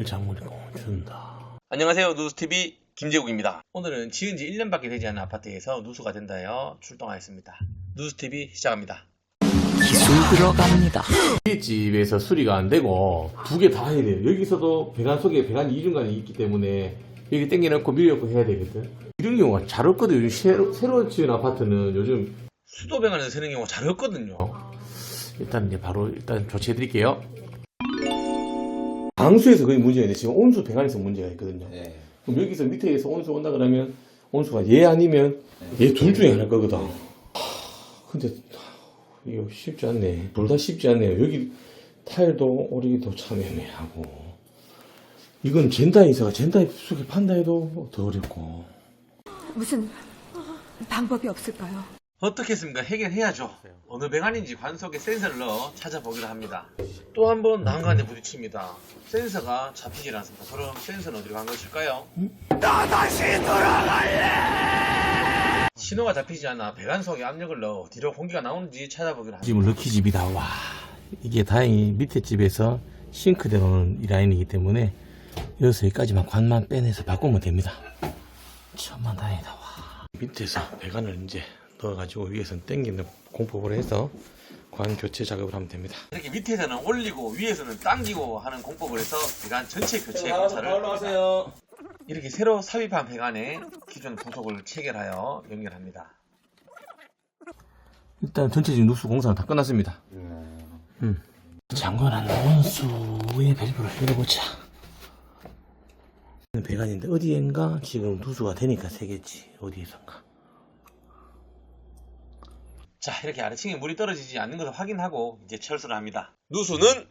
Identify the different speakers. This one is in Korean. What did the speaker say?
Speaker 1: 일장물이 준다.
Speaker 2: 안녕하세요. 누수TV 김재국입니다. 오늘은 지은 지 1년밖에 되지 않은 아파트에서 누수가 된다여 출동하였습니다. 누수TV 시작합니다.
Speaker 3: 기술 들어갑니다.
Speaker 1: 이 집에서 수리가 안 되고 두 개 다 해야 돼요. 여기서도 배관 속에 배관 이중간이 있기 때문에 여기 땡겨놓고 밀어놓고 해야 되거든. 이런 경우가 잘 없거든. 요즘 새로, 새로 지은 아파트는 요즘
Speaker 2: 수도 배관에서 새는 경우가 잘 없거든요.
Speaker 1: 일단 이제 바로 일단 조치해 드릴게요. 방수에서 거의 문제가 있는데 지금 온수 배관에서 문제가 있거든요.
Speaker 4: 네.
Speaker 1: 그럼 여기서 밑에서 온수 온다 그러면 온수가 얘 아니면 얘 둘 중에 하나일 거거든. 하, 근데 하, 이거 쉽지 않네. 둘 다 쉽지 않네요. 여기 타일도 오리기도 참 애매하고 이건 젠다 인사가 젠다 속에 판다 해도 더 어렵고
Speaker 5: 무슨 방법이 없을까요?
Speaker 2: 어떻게 했습니까? 해결해야죠. 어느 배관인지 관속에 센서를 넣어 찾아보기로 합니다. 또 한 번 난간에 부딪힙니다. 센서가 잡히질 않습니다. 그럼 센서는 어디로 간 것일까요? 나 다시 돌아갈래! 신호가 잡히지 않아 배관 속에 압력을 넣어 어디로 공기가 나오는지 찾아보기로 합니다.
Speaker 1: 집은 럭키 집이다. 와 이게 다행히 밑에 집에서 싱크대 놓는 이 라인이기 때문에 여기서 여기까지만 관만 빼내서 바꾸면 됩니다. 천만 다행이다. 와. 밑에서 배관을 이제 넣어가지고 위에서는 당기는 공법을 해서 관 교체 작업을 하면 됩니다.
Speaker 2: 이렇게 밑에서는 올리고 위에서는 당기고 하는 공법을 해서 배관 전체 교체 공사를
Speaker 4: 올라가세요.
Speaker 2: 이렇게 새로 삽입한 배관에 기존 부속을 체결하여 연결합니다.
Speaker 1: 일단 전체적인 누수 공사는 다 끝났습니다. 음. 장관한 원수의 밸브를 열어보자. 배관인데 어디엔가 지금 누수가 되니까 세겠지. 어디에선가.
Speaker 2: 자, 이렇게 아래층에 물이 떨어지지 않는 것을 확인하고 이제 철수를 합니다. 누수는